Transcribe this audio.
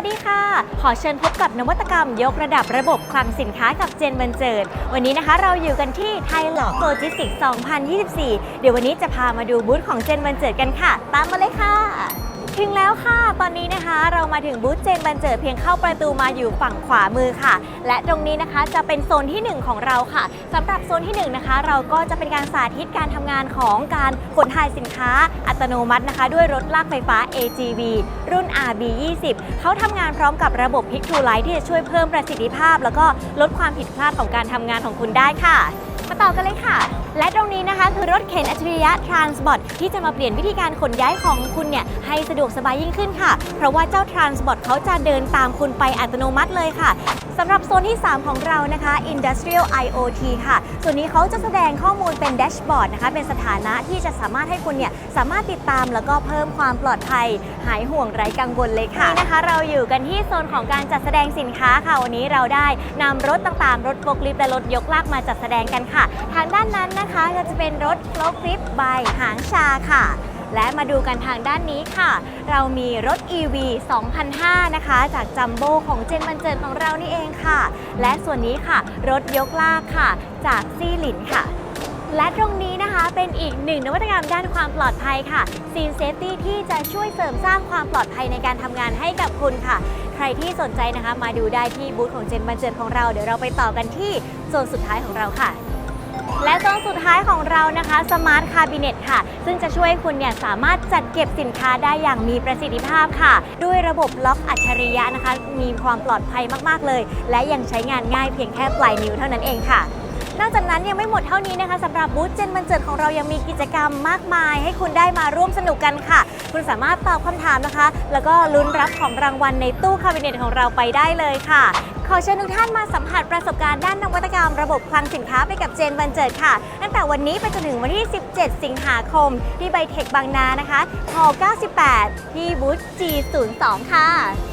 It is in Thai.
วัสดีค่ะ ขอเชิญพบกับนวัตกรรมยกระดับระบบคลังสินค้ากับเจนบันเจิด วันนี้นะคะเราอยู่กันที่ไทยหลอกโลจิสติก 2024 เดี๋ยววันนี้จะพามาดูบูธของเจนบันเจิดกันค่ะ ตามมาเลยค่ะ ถึงแล้วค่ะ ตอนนี้นะคะ เรามาถึงบูธเจนบันเจิดเพียงเข้าประตูมาอยู่ฝั่งขวามือค่ะ และตรงนี้นะคะจะเป็นโซนที่ 1 ของเราค่ะสำหรับโซนที่ 1 นะคะ เราก็จะเป็นการสาธิตการทำงานของการขนถ่ายสินค้าอัตโนมัตินะคะ ด้วยรถลากไฟฟ้า AGV รุ่น RB20 เขาทำงานพร้อมกับระบบ Pick to Light ที่จะช่วยเพิ่มประสิทธิภาพ แล้วก็ลดความผิดพลาดของการทำงานของคุณได้ค่ะ มาต่อกันเลยค่ะ และตรงนี้นะคะคือรถเข็นอัจฉริยะ Transbot ที่จะมาเปลี่ยนวิธีการขนย้ายของคุณเนี่ยให้สะดวกสบายยิ่งขึ้นค่ะ เพราะว่าเจ้า Transbot เขาจะเดินตามคุณไปอัตโนมัติเลยค่ะสำหรับโซนที่ 3 ของเรานะคะ Industrial IoT ค่ะส่วนนี้เขาจะแสดงข้อมูลเป็นแดชบอร์ดนะคะ เป็นสถานะที่จะสามารถให้คุณเนี่ยสามารถติดตามแล้วก็เพิ่มความปลอดภัย หายห่วงไร้กังวลเลยค่ะนี่นะคะ เราอยู่กันที่โซนของการจัดแสดงสินค้าค่ะวันนี้เราได้นำรถต่างๆ รถโฟล์คลิฟต์และรถยกลากมาจัดแสดงกันค่ะทางด้านนั้นนะคะก็จะเป็นรถโล์คลิฟต์ใบหางชาค่ะ และมาดูกันทางด้านนี้ค่ะ เรามีรถ EV 2005 นะคะ จากจัมโบ้ของเจนบันเจิดของเรานี่เองค่ะ และส่วนนี้ค่ะ รถยกลากค่ะ จากซี่หลินค่ะและตรงนี้นะคะเป็นอีกหนึ่งนวัตกรรมด้านความปลอดภัยค่ะ Scene Safety ที่จะช่วยเสริมสร้างความปลอดภัยในการทำงานให้กับคุณค่ะ ใครที่สนใจนะคะ มาดูได้ที่บูธของเจนบันเจิดของเรา เดี๋ยวเราไปต่อกันที่โซนสุดท้ายของเราค่ะ และโซนสุดท้ายของเรานะคะ Smart Cabinet ค่ะ ซึ่งจะช่วยคุณเนี่ยสามารถจัดเก็บสินค้าได้อย่างมีประสิทธิภาพค่ะ ด้วยระบบล็อกอัจฉริยะนะคะ มีความปลอดภัยมากๆเลย และยังใช้งานง่ายเพียงแค่ปลายนิ้วเท่านั้นเองค่ะนอกจากนั้นยังไม่หมดเท่านี้นะคะสำหรับบูธเจนบันเจิดของเรายังมีกิจกรรมมากมาย ให้คุณได้มาร่วมสนุกกันค่ะ คุณสามารถตอบคำถามนะคะ แล้วก็ลุ้นรับของรางวัลในตู้คาบิเนตของเราไปได้เลยค่ะ ขอเชิญทุกท่านมาสัมผัสประสบการณ์ด้านนวัตกรรมระบบคลังสินค้าไปกับเจนบันเจิดค่ะ ตั้งแต่วันนี้ไปจนถึงวันที่ 17 สิงหาคม ที่ไบเทคบางนานะคะฮอ98 ที่บูธ G02 ค่ะ